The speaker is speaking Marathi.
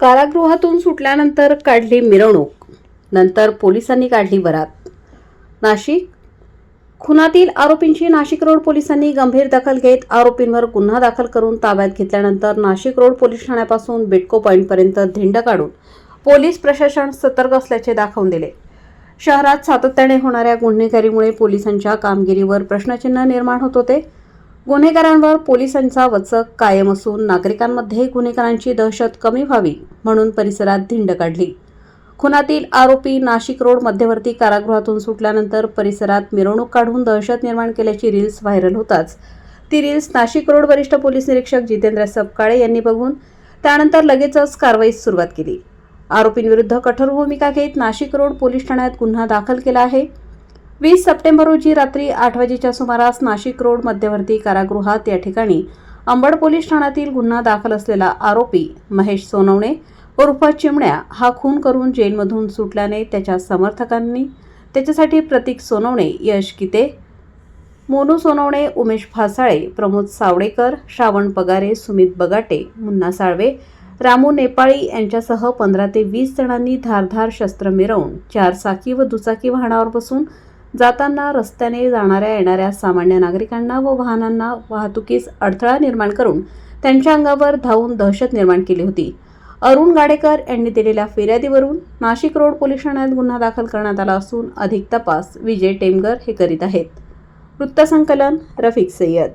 कारागृहातून सुटल्यानंतर काढली मिरवणूक. नंतर पोलिसांनी काढली वरात नाशिक खुनातील आरोपींची नाशिक रोड पोलिसांनी गंभीर दखल घेत आरोपींवर गुन्हा दाखल करून ताब्यात घेतल्यानंतर नाशिक रोड पोलीस ठाण्यापासून बिटको पॉईंटपर्यंत धिंड काढून पोलीस प्रशासन सतर्क असल्याचे दाखवून दिले. शहरात सातत्याने होणाऱ्या गुन्हेगारीमुळे पोलिसांच्या कामगिरीवर प्रश्नचिन्ह निर्माण होत होते. गुन्हेगारांवर पोलिसांचा वचक कायम असून नागरिकांमध्ये गुन्हेगारांची दहशत कमी व्हावी म्हणून परिसरात धिंड काढली. खुनातील आरोपी नाशिक रोड मध्यवर्ती कारागृहातून सुटल्यानंतर परिसरात मिरवणूक काढून दहशत निर्माण केल्याची रील्स व्हायरल होताच. ती रील्स नाशिक रोड वरिष्ठ पोलीस निरीक्षक जितेंद्र सपकाळे यांनी बघून त्यानंतर लगेचच कारवाईस सुरुवात केली. आरोपींविरुद्ध कठोर भूमिका घेत नाशिक रोड पोलीस ठाण्यात गुन्हा दाखल केला आहे. वीस सप्टेंबर रोजी रात्री आठ वाजेच्या सुमारास नाशिक रोड मध्यवर्ती कारागृहात या ठिकाणी अंबड पोलीस ठाण्यातील गुन्हा दाखल असलेला आरोपी महेश सोनवणे उर्फ चिमण्या हा खून करून जेलमधून सुटल्याने त्याच्या समर्थकांनी त्याच्यासाठी प्रतीक सोनवणे यश किते मोनू सोनवणे उमेश फासाळे प्रमोद सावडेकर श्रावण पगारे सुमित बगाटे मुन्ना साळवे रामू नेपाळी यांच्यासह पंधरा ते वीस जणांनी धारधार शस्त्र मिरवून चार चाकी व दुचाकी वाहनावर बसून जाताना रस्त्याने जाणाऱ्या येणाऱ्या सामान्य नागरिकांना व वाहनांना वाहतुकीस अडथळा निर्माण करून त्यांच्या अंगावर धावून दहशत निर्माण केली होती. अरुण गाडेकर यांनी दिलेल्या फिर्यादीवरून नाशिक रोड पोलीस ठाण्यात गुन्हा दाखल करण्यात आला असून अधिक तपास विजय टेमगर हे करीत आहेत. वृत्तसंकलन रफिक सय्यद